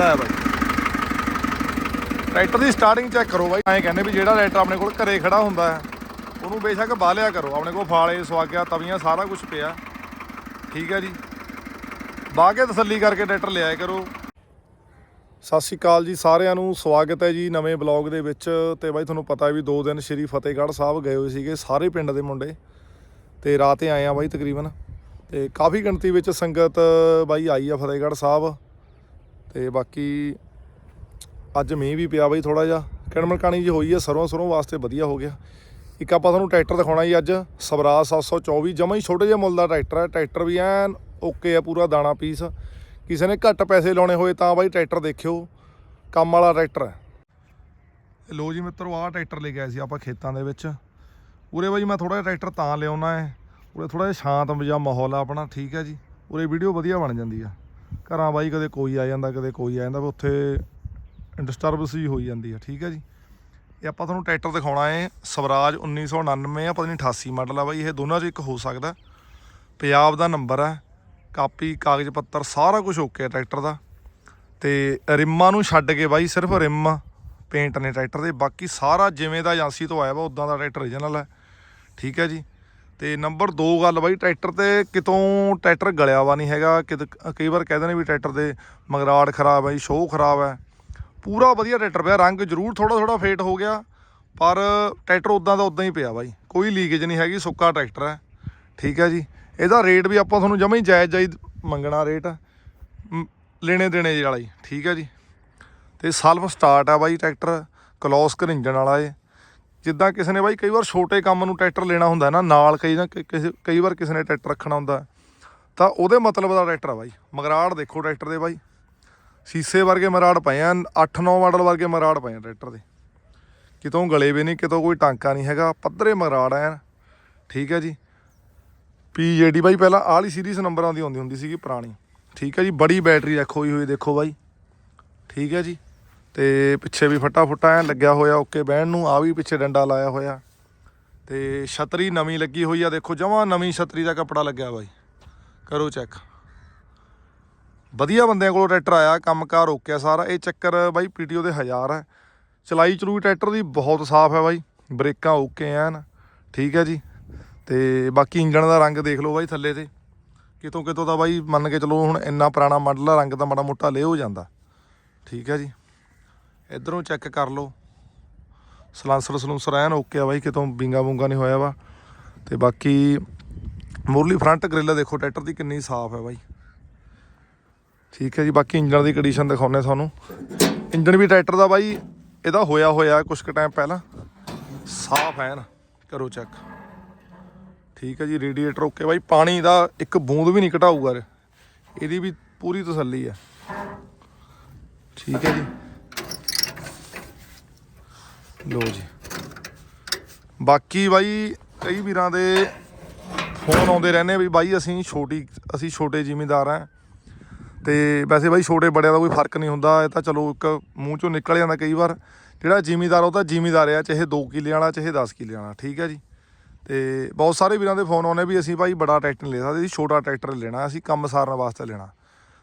ਲੈ ਬਾਈ। ਟਰੈਕਟਰ ਦੀ ਸਟਾਰਟਿੰਗ ਚੈੱਕ ਕਰੋ ਬਾਈ। ਐਂ ਕਹਿੰਦੇ ਵੀ ਜਿਹੜਾ ਟਰੈਕਟਰ ਆਪਣੇ ਕੋਲ ਘਰੇ ਖੜਾ ਹੁੰਦਾ ਹੈ, ਉਹਨੂੰ ਬੇਸ਼ੱਕ ਬਾਹ ਲਿਆ ਕਰੋ। ਆਪਣੇ ਕੋਲ ਫਾਲੇ ਸਵਾਗਿਆ ਤਵੀਆਂ, ਸਾਰਾ ਕੁਝ ਪਿਆ। ਠੀਕ ਹੈ ਜੀ। ਬਾਹ ਕੇ ਤਸੱਲੀ ਕਰਕੇ ਟਰੈਕਟਰ ਲਿਆਇਆ ਕਰੋ। ਸਤਿ ਸ਼੍ਰੀ ਅਕਾਲ ਜੀ ਸਾਰਿਆਂ ਨੂੰ। ਸਵਾਗਤ ਹੈ ਜੀ ਨਵੇਂ ਬਲੌਗ ਦੇ ਵਿੱਚ। ਤੇ ਬਾਈ, ਤੁਹਾਨੂੰ ਪਤਾ ਹੈ ਵੀ ਦੋ ਦਿਨ ਸ਼੍ਰੀ ਫਤਿਹਗੜ੍ਹ ਸਾਹਿਬ ਗਏ ਹੋਏ ਸੀਗੇ ਸਾਰੇ ਪਿੰਡ ਦੇ ਮੁੰਡੇ। ਤੇ ਰਾਤੇ ਆਏ ਆ ਬਾਈ ਤਕਰੀਬਨ। ਤੇ ਕਾਫੀ ਗਿਣਤੀ ਵਿੱਚ ਸੰਗਤ ਬਾਈ ਆਈ ਆ ਫਤਿਹਗੜ੍ਹ ਸਾਹਿਬ। ਤੇ ਬਾਕੀ ਅੱਜ ਮੀਂਹ ਵੀ ਪਿਆ ਬਾਈ ਥੋੜਾ ਜਿਹਾ। ਕਿਣਮਣ ਕਾਣੀ ਜੀ ਹੋਈ ਹੈ ਸਰੋਂ ਸਰੋਂ ਵਾਸਤੇ ਵਧੀਆ ਹੋ ਗਿਆ। ਇੱਕ ਆਪਾਂ ਤੁਹਾਨੂੰ ਟਰੈਕਟਰ ਦਿਖਾਉਣਾ ਜੀ ਅੱਜ ਸਵਰਾਜ 724 ਜਮਾਂ ਹੀ ਛੋਟੇ ਜਿਹੇ ਮੁੱਲ ਦਾ ਟਰੈਕਟਰ ਹੈ ਟਰੈਕਟਰ ਵੀ ਐਨ ਓਕੇ ਆ ਪੂਰਾ ਦਾਣਾ ਪੀਸ। ਕਿਸੇ ਨੇ ਘੱਟ ਪੈਸੇ ਲਾਉਣੇ ਹੋਏ ਤਾਂ ਬਾਈ ਟਰੈਕਟਰ ਦੇਖਿਓ, ਕੰਮ ਵਾਲਾ ਟਰੈਕਟਰ ਹੈ ਤੇ ਲੋ ਜੀ ਮਿੱਤਰੋ, ਆਹ ਟਰੈਕਟਰ ਲੈ ਕੇ ਆਏ ਸੀ ਆਪਾਂ ਖੇਤਾਂ ਦੇ ਵਿੱਚ। ਉਰੇ ਬਾਈ ਮੈਂ ਥੋੜਾ ਜਿਹਾ ਟਰੈਕਟਰ ਤਾਂ ਲਿਆਉਣਾ ਹੈ। ਉਰੇ ਥੋੜਾ ਜਿਹਾ ਸ਼ਾਂਤ ਜਿਹਾ ਮਾਹੌਲ ਆ ਆਪਣਾ, ਠੀਕ ਹੈ ਜੀ। ਉਰੇ ਵੀਡੀਓ ਵਧੀਆ ਬਣ ਜਾਂਦੀ ਆ। ਘਰਾਂ ਬਾਈ ਕਦੇ ਕੋਈ ਆ ਜਾਂਦਾ, ਕਦੇ ਕੋਈ ਆ ਜਾਂਦਾ, ਵੀ ਉੱਥੇ ਡਿਸਟਰਬੈਂਸ ਹੀ ਹੋਈ ਜਾਂਦੀ ਹੈ ਠੀਕ ਹੈ ਜੀ? ਇਹ ਆਪਾਂ ਤੁਹਾਨੂੰ ਟਰੈਕਟਰ ਦਿਖਾਉਣਾ ਹੈ, ਸਵਰਾਜ 1999 ਆ, ਪਤਾ ਨਹੀਂ 88 ਮਾਡਲ ਆ ਬਾਈ, ਇਹ ਦੋਨਾਂ 'ਚ ਇੱਕ ਹੋ ਸਕਦਾ ਪੰਜਾਬ ਦਾ ਨੰਬਰ ਹੈ ਕਾਪੀ, ਕਾਗਜ਼ ਪੱਤਰ, ਸਾਰਾ ਕੁਝ ਓਕੇ ਹੈ ਟਰੈਕਟਰ ਦਾ। ਤੇ ਰਿੰਮਾਂ ਨੂੰ ਛੱਡ ਕੇ ਬਾਈ ਸਿਰਫ ਰਿਮ ਪੇਂਟ ਨੇ ਟਰੈਕਟਰ ਦੇ, ਬਾਕੀ ਸਾਰਾ ਜਿਵੇਂ ਦਾ ਏਜੰਸੀ ਤੋਂ ਆਇਆ ਵਾ ਉਦਾਂ ਦਾ ਟਰੈਕਟਰ ਓਰੀਜਨਲ ਹੈ ਠੀਕ ਹੈ ਜੀ? ਤੇ ਨੰਬਰ 2 ਗੱਲ ਬਾਈ, ਟਰੈਕਟਰ ਤੇ ਕਿਤੋਂ ਟਰੈਕਟਰ ਗਲਿਆ ਵਾ ਨਹੀਂ ਹੈਗਾ। ਕਿਤੇ ਕਈ ਵਾਰ ਕਹਿੰਦੇ ਨੇ ਵੀ ਟਰੈਕਟਰ ਦੇ ਮਗਰਾੜ ਖਰਾਬ ਹੈ ਜੀ, ਸ਼ੋਅ ਖਰਾਬ ਹੈ। ਪੂਰਾ ਵਧੀਆ ਟਰੈਕਟਰ ਪਿਆ, ਰੰਗ ਜ਼ਰੂਰ ਥੋੜਾ ਥੋੜਾ ਫੇਟ ਹੋ ਗਿਆ, ਪਰ ਟਰੈਕਟਰ ਉਦਾਂ ਦਾ ਉਦਾਂ ਹੀ ਪਿਆ ਬਾਈ। ਕੋਈ ਲੀਕੇਜ ਨਹੀਂ ਹੈਗੀ, ਸੁੱਕਾ ਟਰੈਕਟਰ ਹੈ। ਠੀਕ ਹੈ ਜੀ। ਇਹਦਾ ਰੇਟ ਵੀ ਆਪਾਂ ਤੁਹਾਨੂੰ ਜਮਾਂ ਹੀ ਜਾਇਜ਼ ਜਾਇਜ਼ ਮੰਗਣਾ ਰੇਟ ਲੈਣੇ ਦੇਣੇ ਜਿਹੇ ਵਾਲਾ ਜੀ ਠੀਕ ਹੈ ਜੀ। ਤੇ ਸਲਫ ਸਟਾਰਟ ਆ ਬਾਈ ਟਰੈਕਟਰ ਕਲੋਸਕਰ ਇੰਜਨ ਵਾਲਾ ਏ ਜਿੱਦਾਂ ਕਿਸੇ ਨੇ ਬਾਈ ਕਈ ਵਾਰ ਛੋਟੇ ਕੰਮ ਨੂੰ ਟਰੈਕਟਰ ਲੈਣਾ ਹੁੰਦਾ ਨਾ, ਨਾਲ ਕਈ ਨਾ ਕਿ- ਕਿਸੇ ਕਈ ਵਾਰ ਕਿਸੇ ਨੇ ਟਰੈਕਟਰ ਰੱਖਣਾ ਹੁੰਦਾ ਤਾਂ ਉਹਦੇ ਮਤਲਬ ਦਾ ਟਰੈਕਟਰ ਆ ਬਾਈ। ਮਗਰਾੜ ਦੇਖੋ ਟਰੈਕਟਰ ਦੇ ਬਾਈ। ਸੀਸੇ ਵਰਗੇ ਮਰਾੜ ਪਏ ਆ 8-9 ਮਾਡਲ ਵਰਗੇ ਮਰਾੜ ਪਏ ਆ ਟਰੈਕਟਰ ਦੇ। ਕਿਤੋਂ ਗਲੇ ਵੀ ਨਹੀਂ, ਕਿਤੋਂ ਕੋਈ ਟਾਂਕਾ ਨਹੀਂ ਹੈਗਾ, ਪੱਧਰੇ ਮਰਾੜ ਆ ਠੀਕ ਹੈ ਜੀ। ਪੀਜੇਡੀ ਬਾਈ ਪਹਿਲਾਂ ਆਹ ਵਾਲੀ ਸੀਰੀਜ਼ ਨੰਬਰਾਂ ਦੀ ਆਉਂਦੀ ਹੁੰਦੀ ਸੀਗੀ ਪੁਰਾਣੀ। ਠੀਕ ਹੈ ਜੀ, ਬੜੀ ਬੈਟਰੀ ਰੱਖੋ ਹੋਈ ਹੋਈ ਦੇਖੋ ਬਾਈ। ਠੀਕ ਹੈ ਜੀ। ਤੇ ਪਿੱਛੇ ਵੀ ਫੱਟਾ ਫੁੱਟਾ ਐ ਲੱਗਿਆ ਹੋਇਆ ਓਕੇ ਬਹਿਣ ਨੂੰ ਆ ਵੀ ਪਿੱਛੇ ਡੰਡਾ ਲਾਇਆ ਹੋਇਆ। ਤੇ ਛਤਰੀ ਨਵੀਂ ਲੱਗੀ ਹੋਈ ਆ, ਦੇਖੋ ਜਮਾਂ ਨਵੀਂ ਛਤਰੀ ਦਾ ਕੱਪੜਾ ਲੱਗਿਆ ਬਾਈ। ਕਰੋ ਚੈੱਕ। ਵਧੀਆ ਬੰਦਿਆਂ ਕੋਲੋਂ ਟਰੈਕਟਰ ਆਇਆ, ਕੰਮਕਾਰ ਓਕੇ ਆ ਸਾਰਾ। ਇਹ ਚੱਕਰ ਬਾਈ ਪੀਟੀਓ ਦੇ 1000 ਹੈ ਚਲਾਈ ਚਲੂਈ ਟਰੈਕਟਰ ਦੀ ਬਹੁਤ ਸਾਫ਼ ਹੈ ਬਾਈ, ਬ੍ਰੇਕਾਂ ਓਕੇ ਐਨ, ਠੀਕ ਹੈ ਜੀ। ਤੇ ਬਾਕੀ ਇੰਜਣ ਦਾ ਰੰਗ ਦੇਖ ਲਓ ਬਾਈ ਥੱਲੇ ਤੇ। ਕਿਤੋਂ ਕਿਤੋਂ ਦਾ ਬਾਈ ਮੰਨ ਕੇ ਚਲੋ ਹੁਣ ਇੰਨਾ ਪੁਰਾਣਾ ਮਾਡਲ ਆ, ਰੰਗ ਤਾਂ ਮਾੜਾ ਮੋਟਾ ਲੇ ਹੋ ਜਾਂਦਾ। ਠੀਕ ਹੈ ਜੀ। ਇਧਰੋਂ ਚੈੱਕ ਕਰ ਲਓ। ਸਲਾਂਸਰ ਸਲੂੰਸਰ ਐਨ ਓਕੇ ਆ ਬਾਈ, ਕਿਤੋਂ ਬਿੰਗਾ ਬੁੰਗਾ ਨਹੀਂ ਹੋਇਆ ਵਾ। ਤੇ ਬਾਕੀ ਮੁਰਲੀ ਫਰੰਟ ਗ੍ਰਿਲ ਦੇਖੋ ਟਰੈਕਟਰ ਦੀ ਕਿੰਨੀ ਸਾਫ਼ ਹੈ ਬਾਈ। ਠੀਕ ਹੈ ਜੀ, ਬਾਕੀ ਇੰਜਣ ਦੀ ਕੰਡੀਸ਼ਨ ਦਿਖਾਉਨੇ ਤੁਹਾਨੂੰ। ਇੰਜਣ ਵੀ ਟਰੈਕਟਰ ਦਾ ਬਾਈ, ਇਹਦਾ ਹੋਇਆ ਹੋਇਆ ਕੁਛ ਕੁ ਟਾਈਮ ਪਹਿਲਾਂ। ਸਾਫ਼ ਐਨ, ਕਰੋ ਚੈੱਕ ਠੀਕ ਹੈ ਜੀ ਰੇਡੀਏਟਰ ਓਕੇ ਬਾਈ, ਪਾਣੀ ਦਾ ਇੱਕ ਬੂੰਦ ਵੀ ਨਹੀਂ ਘਟਾਊਗਾ ਇਹਦੀ ਵੀ ਪੂਰੀ ਤਸੱਲੀ ਹੈ ਠੀਕ ਹੈ ਜੀ। ਲੋ ਜੀ। ਬਾਕੀ ਬਾਈ, ਕਈ ਵੀਰਾਂ ਦੇ ਫੋਨ ਆਉਂਦੇ ਰਹਿੰਦੇ ਵੀ ਬਾਈ ਅਸੀਂ ਛੋਟੀ, ਅਸੀਂ ਛੋਟੇ ਜ਼ਿਮੀਂਦਾਰ ਆ। ਤੇ ਵੈਸੇ ਬਾਈ ਛੋਟੇ ਬੜਿਆਂ ਦਾ ਕੋਈ ਫ਼ਰਕ ਨਹੀਂ ਹੁੰਦਾ, ਇਹ ਤਾਂ ਚਲੋ ਇੱਕ ਮੂੰਹ ਚੋਂ ਨਿਕਲ ਜਾਂਦਾ ਕਈ ਵਾਰ। ਜਿਹੜਾ ਜ਼ਿਮੀਂਦਾਰ ਉਹ ਤਾਂ ਜ਼ਿਮੀਂਦਾਰ ਆ, ਚਾਹੇ 2 ਕਿੱਲੇ ਵਾਲਾ, ਚਾਹੇ 10 ਕਿੱਲੇ ਵਾਲਾ, ਠੀਕ ਹੈ ਜੀ। ਤੇ ਬਹੁਤ ਸਾਰੇ ਵੀਰਾਂ ਦੇ ਫੋਨ ਆਉਂਦੇ ਵੀ ਅਸੀਂ ਭਾਈ ਬੜਾ ਟਰੈਕਟਰ ਨਹੀਂ ਲੈ ਸਕਦੇ, ਅਸੀਂ ਛੋਟਾ ਟਰੈਕਟਰ ਲੈਣਾ, ਅਸੀਂ ਕੰਮ ਸਾਰਨ ਵਾਸਤੇ ਲੈਣਾ।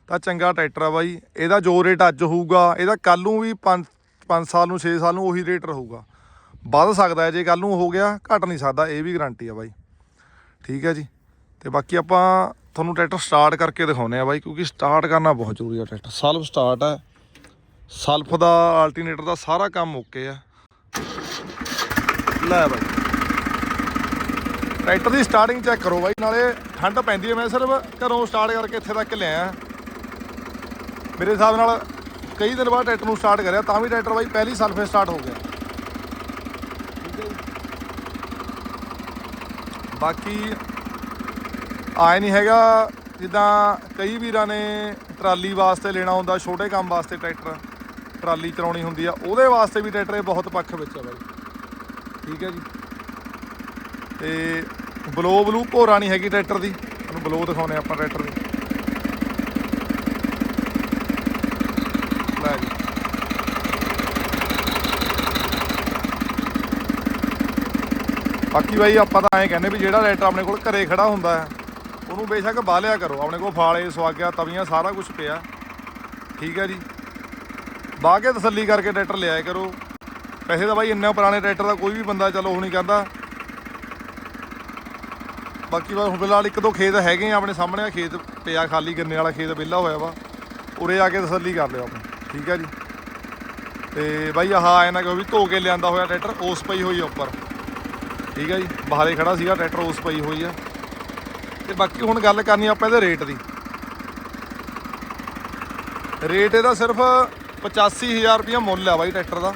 ਤਾਂ ਚੰਗਾ ਟਰੈਕਟਰ ਆ ਬਾਈ, ਇਹਦਾ ਜੋ ਰੇਟ ਅੱਜ ਹੋਊਗਾ, ਇਹਦਾ ਕੱਲ ਨੂੰ ਵੀ 5 5 ਸਾਲ ਨੂੰ 6 ਸਾਲ ਨੂੰ ਉਹੀ ਰੇਟ ਰਹੂਗਾ। ਵੱਧ ਸਕਦਾ ਹੈ ਜੇ ਕੱਲ ਨੂੰ ਹੋ ਗਿਆ, ਘਟ ਨਹੀਂ ਸਕਦਾ, ਇਹ ਵੀ ਗਾਰੰਟੀ ਆ ਬਾਈ। ਠੀਕ ਹੈ ਜੀ। ਤੇ ਬਾਕੀ ਆਪਾਂ ਤੁਹਾਨੂੰ ਟਰੈਕਟਰ ਸਟਾਰਟ ਕਰਕੇ ਦਿਖਾਉਨੇ ਆ ਬਾਈ, ਕਿਉਂਕਿ ਸਟਾਰਟ ਕਰਨਾ ਬਹੁਤ ਜ਼ਰੂਰੀ ਆ ਟਰੈਕਟਰ। ਸਲਫ ਸਟਾਰਟ ਹੈ। ਸਲਫ ਦਾ ਆਲਟਰਨੇਟਰ ਦਾ ਸਾਰਾ ਕੰਮ ਓਕੇ ਆ। ਲੈ ਬਾਈ। ਟਰੈਕਟਰ ਦੀ ਸਟਾਰਟਿੰਗ ਚੈੱਕ ਕਰੋ ਬਾਈ, ਨਾਲੇ ਠੰਡ ਪੈਂਦੀ ਹੈ, ਮੈਂ ਸਿਰਫ ਘਰੋਂ ਸਟਾਰਟ ਕਰਕੇ ਇੱਥੇ ਤੱਕ ਲਿਆ ਮੇਰੇ ਹਿਸਾਬ ਨਾਲ ਕਈ ਦਿਨ ਬਾਅਦ ਟਰੈਕਟਰ ਨੂੰ ਸਟਾਰਟ ਕਰਿਆ, ਤਾਂ ਵੀ ਟਰੈਕਟਰ ਬਾਈ ਪਹਿਲੀ ਸਲਫੇ ਸਟਾਰਟ ਹੋ ਗਿਆ। ਠੀਕ ਹੈ ਬਾਕੀ ਆਏ ਨਹੀਂ ਹੈਗਾ, ਜਿੱਦਾਂ ਕਈ ਵੀਰਾਂ ਨੇ ਟਰਾਲੀ ਵਾਸਤੇ ਲੈਣਾ ਹੁੰਦਾ, ਛੋਟੇ ਕੰਮ ਵਾਸਤੇ ਟਰੈਕਟਰ ਟਰਾਲੀ ਚਲਾਉਣੀ ਹੁੰਦੀ ਆ, ਉਹਦੇ ਵਾਸਤੇ ਵੀ ਟਰੈਕਟਰ ਇਹ ਬਹੁਤ ਪੱਖ ਵਿੱਚ ਆ ਬਾਈ। ਠੀਕ ਹੈ ਜੀ। ਤੇ ਬਲੋ ਬਲੂ ਭੋਰਾ ਨਹੀਂ ਹੈਗੀ ਟਰੈਕਟਰ ਦੀ, ਤੁਹਾਨੂੰ ਬਲੋ ਦਿਖਾਉਨੇ ਆਪਾਂ ਟਰੈਕਟਰ ਦੀ। ਲੈ ਜੀ ਬਾਕੀ ਬਾਈ ਆਪਾਂ ਤਾਂ ਐਂ ਕਹਿੰਦੇ ਵੀ ਜਿਹੜਾ ਟਰੈਕਟਰ ਆਪਣੇ ਕੋਲ ਘਰੇ ਖੜਾ ਹੁੰਦਾ ਹੈ, ਉਹਨੂੰ ਬੇਸ਼ੱਕ ਬਾਹ ਲਿਆ ਕਰੋ। ਆਪਣੇ ਕੋਲ ਫਾਲੇ ਸਵਾਗਿਆ ਤਵੀਆਂ, ਸਾਰਾ ਕੁਝ ਪਿਆ। ਠੀਕ ਹੈ ਜੀ। ਬਾਹ ਕੇ ਤਸੱਲੀ ਕਰਕੇ ਟਰੈਕਟਰ ਲਿਆਇਆ ਕਰੋ। ਪੈਸੇ ਦਾ ਬਾਈ ਇੰਨੇ ਪੁਰਾਣੇ ਟਰੈਕਟਰ ਦਾ ਕੋਈ ਵੀ ਬੰਦਾ ਚਲੋ ਉਹ ਨਹੀਂ ਕਹਿੰਦਾ ਬਾਕੀ ਬਸ ਹੁਣ ਫਿਲਹਾਲ ਇੱਕ ਦੋ ਖੇਤ ਹੈਗੇ ਆ ਆਪਣੇ ਸਾਹਮਣੇ ਆ। ਖੇਤ ਪਿਆ ਖਾਲੀ, ਗੰਨੇ ਵਾਲਾ ਖੇਤ ਵਿਹਲਾ ਹੋਇਆ ਵਾ। ਉਰੇ ਆ ਕੇ ਤਸੱਲੀ ਕਰ ਲਿਓ ਆਪਣੀ। ਠੀਕ ਹੈ ਜੀ। ਤੇ ਬਾਈ ਆਹ ਆਇਆ ਨਾ ਕਿ ਵੀ ਧੋ ਕੇ ਲਿਆਂਦਾ ਹੋਇਆ ਟਰੈਕਟਰ, ਉਸ ਪਈ ਹੋਈ ਆ ਉੱਪਰ। ਠੀਕ ਹੈ ਜੀ, ਬਾਹਰੇ ਖੜਾ ਸੀਗਾ ਟਰੈਕਟਰ, ਉਸ ਪਈ ਹੋਈ ਆ। ਤੇ ਬਾਕੀ ਹੁਣ ਗੱਲ ਕਰਨੀ ਆਪਾਂ ਇਹਦੇ ਰੇਟ ਦੀ। ਰੇਟ ਇਹਦਾ ਸਿਰਫ 85000 ਰੁਪਇਆ ਮੁੱਲ ਆ ਬਾਈ ਟਰੈਕਟਰ ਦਾ।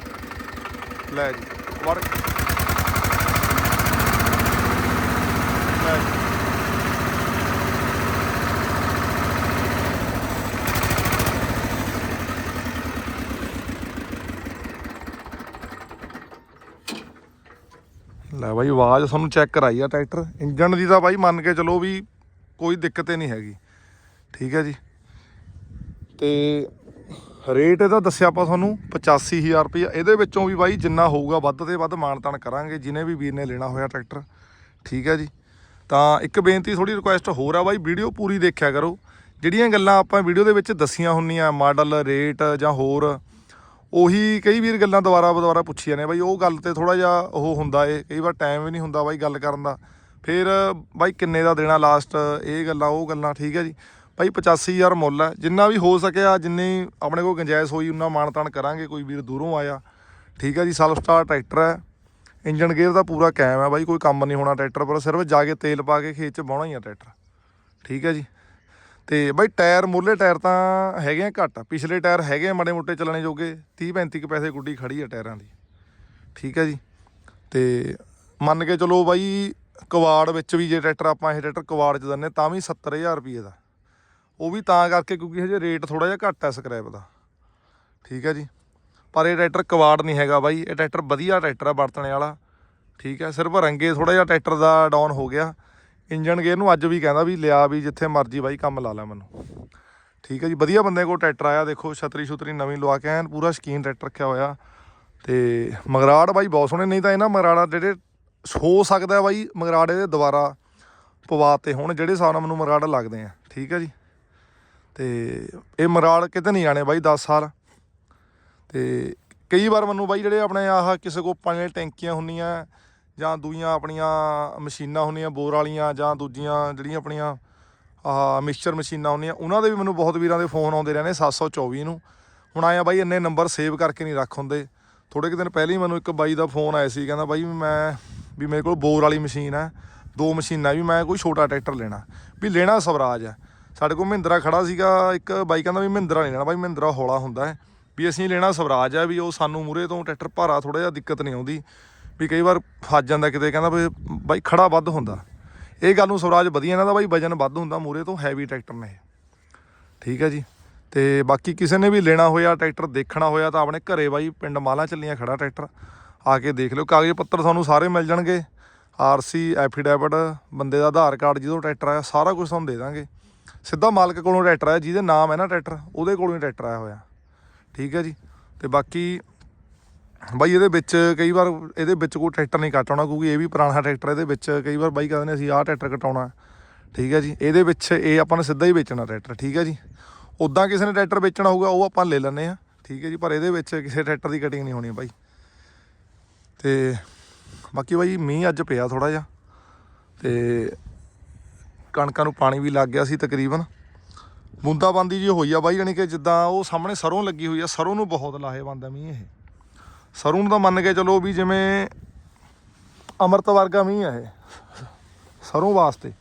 ਲੈ ਜੀ, ਵੜ ਲੈ ਜੀ। ਲੈ ਬਾਈ, ਆਵਾਜ਼ ਤੁਹਾਨੂੰ ਚੈੱਕ ਕਰਾਈ ਆ ਟਰੈਕਟਰ। ਇੰਜਨ ਦੀ ਤਾਂ ਬਾਈ ਮੰਨ ਕੇ ਚਲੋ ਵੀ ਕੋਈ ਦਿੱਕਤ ਹੀ ਨਹੀਂ ਹੈਗੀ। ਠੀਕ ਹੈ ਜੀ। ਤੇ ਰੇਟ ਇਹਦਾ ਦੱਸਿਆ ਆਪਾਂ ਤੁਹਾਨੂੰ 85000 ਰੁਪਏ ਇਹਦੇ ਵਿੱਚੋਂ ਵੀ ਬਾਈ ਜਿੰਨਾ ਹੋਊਗਾ ਵੱਧ ਤੇ ਵੱਧ ਮਾਨਤਾਨ ਕਰਾਂਗੇ ਜਿਹਨੇ ਵੀ ਵੀਰ ਨੇ ਲੈਣਾ ਹੋਇਆ ਟਰੈਕਟਰ। ਠੀਕ ਹੈ ਜੀ। ਤਾਂ ਇੱਕ ਬੇਨਤੀ ਥੋੜੀ ਰਿਕੁਐਸਟ ਹੋਰ ਆ ਬਾਈ, ਵੀਡੀਓ ਪੂਰੀ ਦੇਖਿਆ ਕਰੋ। ਜਿਹੜੀਆਂ ਗੱਲਾਂ ਆਪਾਂ ਵੀਡੀਓ ਦੇ ਵਿੱਚ ਦੱਸੀਆਂ ਹੁੰਦੀਆਂ ਮਾਡਲ, ਰੇਟ ਜਾਂ ਹੋਰ ਉਹੀ ਕਈ ਵੀਰ ਗੱਲਾਂ ਦੁਬਾਰਾ ਦੁਬਾਰਾ ਪੁੱਛੀਆਂ ਨੇ, ਬਾਈ ਉਹ ਗੱਲ ਤੇ ਥੋੜਾ ਜਿਹਾ ਉਹ ਹੁੰਦਾ ਏ, ਕਈ ਵਾਰ ਟਾਈਮ ਵੀ ਨਹੀਂ ਹੁੰਦਾ ਬਾਈ ਗੱਲ ਕਰਨ ਦਾ। ਫਿਰ ਬਾਈ ਕਿੰਨੇ ਦਾ ਦੇਣਾ ਲਾਸਟ ਇਹ ਗੱਲਾਂ, ਉਹ ਗੱਲਾਂ, ਠੀਕ ਹੈ ਜੀ। ਭਾਈ 85000 ਮੁੱਲ ਹੈ, ਜਿੰਨਾ ਵੀ ਹੋ ਸਕਿਆ, ਜਿੰਨੀ ਆਪਣੇ ਕੋਲ ਗੁੰਜਾਇਸ਼ ਹੋਈ, ਉਨਾ ਤਾਣ ਕਰਾਂਗੇ, ਕੋਈ ਵੀਰ ਦੂਰੋਂ ਆਇਆ। ਠੀਕ ਹੈ ਜੀ ਸੈਲਫ ਸਟਾਰ ਟਰੈਕਟਰ ਹੈ। ਇੰਜਨ ਗੇਅਰ ਦਾ ਪੂਰਾ ਕਾਇਮ ਹੈ ਬਾਈ, ਕੋਈ ਕੰਮ ਨਹੀਂ ਹੋਣਾ ਟਰੈਕਟਰ ਪਰ, ਸਿਰਫ ਜਾ ਕੇ ਤੇਲ ਪਾ ਕੇ ਖੇਤ 'ਚ ਬਾਉਣਾ ਹੀ ਆ ਟਰੈਕਟਰ। ਠੀਕ ਹੈ ਜੀ। ਤੇ ਬਾਈ ਟਾਇਰ ਮੁੱਢਲੇ ਟਾਇਰ ਤਾਂ ਹੈਗੇ ਆ ਘੱਟ। ਪਿਛਲੇ ਟਾਇਰ ਹੈਗੇ ਆ ਮਾੜੇ ਮੋਟੇ ਚੱਲਣੇ ਜੋਗੇ। 30 35 ਕੁ ਪੈਸੇ ਗੁੱਡੀ ਖੜੀ ਆ ਟਾਇਰਾਂ ਦੀ। ਠੀਕ ਹੈ ਜੀ। ਤੇ ਮੰਨ ਕੇ ਚਲੋ ਬਾਈ ਕਵਾੜ ਵਿੱਚ ਵੀ ਜੇ ਟਰੈਕਟਰ ਆਪਾਂ ਇਹ ਟਰੈਕਟਰ ਕਵਾੜ 'ਚ ਦਿੰਨੇ ਤਾਂ ਵੀ 70000 ਰੁਪਏ ਦਾ। ਉਹ ਵੀ ਤਾਂ ਕਰਕੇ ਕਿਉਂਕਿ ਹਜੇ ਰੇਟ ਥੋੜਾ ਜਿਹਾ ਘੱਟ ਹੈ ਸਕ੍ਰੈਪ ਦਾ। ਠੀਕ ਹੈ ਜੀ। ਪਰ ਇਹ ਟਰੈਕਟਰ ਕਵਾੜ ਨਹੀਂ ਹੈਗਾ ਬਾਈ। ਇਹ ਟਰੈਕਟਰ ਵਧੀਆ ਟਰੈਕਟਰ ਆ, ਵਰਤਣੇ ਵਾਲਾ। ਠੀਕ ਹੈ ਸਿਰਫ ਰੰਗੇ ਥੋੜਾ ਜਿਹਾ ਟਰੈਕਟਰ ਦਾ ਡਾਊਨ ਹੋ ਗਿਆ। ਇੰਜਨ ਗੇਅਰ ਨੂੰ ਅੱਜ ਵੀ ਕਹਿੰਦਾ ਵੀ ਲਿਆ ਵੀ ਜਿੱਥੇ ਮਰਜ਼ੀ ਬਾਈ ਕੰਮ ਲਾ ਲੈ ਮੈਨੂੰ। ਠੀਕ ਹੈ ਜੀ, ਵਧੀਆ ਬੰਦੇ ਕੋਲ ਟਰੈਕਟਰ ਆਇਆ, ਦੇਖੋ ਛਤਰੀ ਛੁਤਰੀ ਨਵੀਂ ਲਵਾ ਕੇ ਐਨ ਪੂਰਾ ਸ਼ਕੀਨ ਟਰੈਕਟਰ ਰੱਖਿਆ ਹੋਇਆ। ਤੇ ਮਗਰਾੜ ਬਾਈ ਬਹੁਤ ਸੋਹਣੇ, ਨਹੀਂ ਤਾਂ ਇਹਨਾਂ ਮਗਰਾੜਾ ਜਿਹੜੇ ਹੋ ਸਕਦਾ ਬਾਈ ਮਗਰਾੜੇ ਦੇ ਦੁਬਾਰਾ ਪਵਾਤੇ ਹੁਣ, ਜਿਹੜੇ ਹਿਸਾਬ ਨਾਲ ਮੈਨੂੰ ਮਗਰਾੜ ਲੱਗਦੇ ਆ। ਠੀਕ ਹੈ ਜੀ। ਤੇ ਇਹ ਮਰਾੜ ਕਿਤੇ ਨਹੀਂ ਜਾਣੇ ਬਾਈ 10 ਸਾਲ। ਤੇ ਕਈ ਵਾਰ ਮੈਨੂੰ ਬਾਈ ਜਿਹੜੇ ਆਪਣੇ ਆਹ ਕਿਸੇ ਕੋ ਪਾਣੀ ਦੀਆਂ ਟੈਂਕੀਆਂ ਹੁੰਦੀਆਂ ਜਾਂ ਦੂਈਆਂ ਆਪਣੀਆਂ ਮਸ਼ੀਨਾਂ ਹੁੰਦੀਆਂ, ਬੋਰ ਵਾਲੀਆਂ ਜਾਂ ਦੂਜੀਆਂ ਜਿਹੜੀਆਂ ਆਪਣੀਆਂ, ਆਹ ਮਿਕਸਚਰ ਮਸ਼ੀਨਾਂ ਹੁੰਦੀਆਂ, ਉਹਨਾਂ ਦੇ ਵੀ ਮੈਨੂੰ ਬਹੁਤ ਵੀਰਾਂ ਦੇ ਫੋਨ ਆਉਂਦੇ ਰਹਿੰਦੇ 724 ਨੂੰ। ਹੁਣ ਆਇਆ ਬਾਈ ਇੰਨੇ ਨੰਬਰ ਸੇਵ ਕਰਕੇ ਨਹੀਂ ਰੱਖ ਹੁੰਦੇ। ਥੋੜੇ ਕੁ ਦਿਨ ਪਹਿਲਾਂ ਹੀ ਮੈਨੂੰ ਇੱਕ ਬਾਈ ਦਾ ਫੋਨ ਆਇਆ ਸੀ, ਕਹਿੰਦਾ ਬਾਈ ਵੀ ਮੈਂ, ਵੀ ਮੇਰੇ ਕੋਲ ਬੋਰ ਵਾਲੀ ਮਸ਼ੀਨ ਹੈ, ਦੋ ਮਸ਼ੀਨਾਂ, ਵੀ ਮੈਂ ਕੋਈ ਛੋਟਾ ਟਰੈਕਟਰ ਲੈਣਾ, ਵੀ ਲੈਣਾ ਸਵਰਾਜ ਹੈ। ਸਾਡੇ ਕੋਲ ਮਹਿੰਦਰਾ ਖੜਾ ਸੀਗਾ, ਇੱਕ ਬਾਈ ਕਹਿੰਦਾ ਵੀ ਮਹਿੰਦਰਾ ਨਹੀਂ ਲੈਣਾ, ਬਾਈ ਮਹਿੰਦਰਾ ਹੌਲਾ ਹੁੰਦਾ ਹੈ, ਵੀ ਅਸੀਂ ਲੈਣਾ ਸਵਰਾਜ ਹੈ, ਵੀ ਉਹ ਸਾਨੂੰ ਮੂਰੇ ਤੋਂ ਟਰੈਕਟਰ ਭਾਰਾ ਥੋੜਾ ਜਿਹਾ ਦਿੱਕਤ ਨਹੀਂ ਆਉਂਦੀ। ਵੀ ਕਈ ਵਾਰ ਫਸ ਜਾਂਦਾ ਕਿਤੇ, ਕਹਿੰਦਾ ਵੀ ਬਾਈ ਖੜਾ ਵੱਧ ਹੁੰਦਾ। ਇਹ ਗੱਲ ਨੂੰ ਸਵਰਾਜ ਵਧੀਆ ਇਹਨਾਂ ਦਾ ਬਾਈ, ਵਜਨ ਵੱਧ ਹੁੰਦਾ ਮੂਰੇ ਤੋਂ ਹੈਵੀ ਟਰੈਕਟਰ ਨੇ ਇਹ। ਠੀਕ ਹੈ ਜੀ। ਤੇ ਬਾਕੀ ਕਿਸੇ ਨੇ ਵੀ ਲੈਣਾ ਹੋਇਆ, ਟਰੈਕਟਰ ਦੇਖਣਾ ਹੋਇਆ ਤਾਂ ਆਪਣੇ ਘਰੇ ਬਾਈ ਪਿੰਡ ਮਾਲਾ ਚੱਲੀਆਂ ਖੜਾ ਟਰੈਕਟਰ। ਆ ਕੇ ਦੇਖ ਲਿਓ, ਕਾਗਜ਼ ਪੱਤਰ ਤੁਹਾਨੂੰ ਸਾਰੇ ਮਿਲ ਜਾਣਗੇ। ਆਰਸੀ ਐਫੀਡੈਵਿਟ ਬੰਦੇ ਦਾ ਆਧਾਰ ਕਾਰਡ ਜਿਹਦੋਂ ਟਰੈਕਟਰ ਆਇਆ, ਸਾਰਾ ਕੁਝ ਤੁਹਾਨੂੰ ਦੇ ਦਾਂਗੇ। ਸਿੱਧਾ ਮਾਲਕ ਕੋਲੋਂ ਟਰੈਕਟਰ ਆਇਆ, ਜਿਹਦੇ ਨਾਮ ਹੈ ਨਾ ਟਰੈਕਟਰ, ਉਹਦੇ ਕੋਲੋਂ ਹੀ ਟਰੈਕਟਰ ਆਇਆ ਹੋਇਆ। ਠੀਕ ਹੈ ਜੀ। ਤੇ ਬਾਕੀ ਬਾਈ ਇਹਦੇ ਵਿੱਚ ਕਈ ਵਾਰ ਇਹਦੇ ਵਿੱਚ ਕੋਈ ਟਰੈਕਟਰ ਨਹੀਂ ਕਟਾਉਣਾ ਕਿਉਂਕਿ ਇਹ ਵੀ ਪੁਰਾਣਾ ਟਰੈਕਟਰ ਇਹਦੇ ਵਿੱਚ ਕਈ ਵਾਰ ਬਾਈ ਕਹਿੰਦੇ ਨੇ ਅਸੀਂ ਆਹ ਟਰੈਕਟਰ ਕਟਾਉਣਾ। ਠੀਕ ਹੈ ਜੀ, ਇਹਦੇ ਵਿੱਚ ਇਹ ਆਪਾਂ ਨੇ ਸਿੱਧਾ ਹੀ ਵੇਚਣਾ ਟਰੈਕਟਰ, ਠੀਕ ਹੈ ਜੀ। ਉਦਾਂ ਕਿਸੇ ਨੇ ਟਰੈਕਟਰ ਵੇਚਣਾ ਹੋਊਗਾ, ਉਹ ਆਪਾਂ ਲੈ ਲੈਂਦੇ ਆ ਠੀਕ ਹੈ ਜੀ, ਪਰ ਇਹਦੇ ਵਿੱਚ ਕਿਸੇ ਟਰੈਕਟਰ ਦੀ ਕਟਿੰਗ ਨਹੀਂ ਹੋਣੀ ਬਾਈ। ਤੇ ਬਾਕੀ ਬਾਈ ਮੀਂਹ ਅੱਜ ਪਿਆ ਥੋੜਾ ਜਿਹਾ, ਤੇ ਕਣਕਾਂ ਨੂੰ ਪਾਣੀ ਵੀ ਲੱਗ ਗਿਆ ਸੀ ਤਕਰੀਬਨ। ਬੂੰਦਾਬਾਂਦੀ ਜੀ ਹੋਈ ਆ ਬਾਈ, ਜਾਣੀ ਕਿ ਜਿੱਦਾਂ ਉਹ ਸਾਹਮਣੇ ਸਰੋਂ ਲੱਗੀ ਹੋਈ ਆ, ਸਰੋਂ ਨੂੰ ਬਹੁਤ ਲਾਹੇਵੰਦ ਆ ਮੀਂਹ ਇਹ। ਸਰੋਂ ਨੂੰ ਤਾਂ ਮੰਨ ਕੇ ਚਲੋ ਵੀ ਜਿਵੇਂ ਅੰਮ੍ਰਿਤ ਵਰਗਾ ਮੀਂਹ ਆ ਇਹ। ਸਰੋਂ ਵਾਸਤੇ।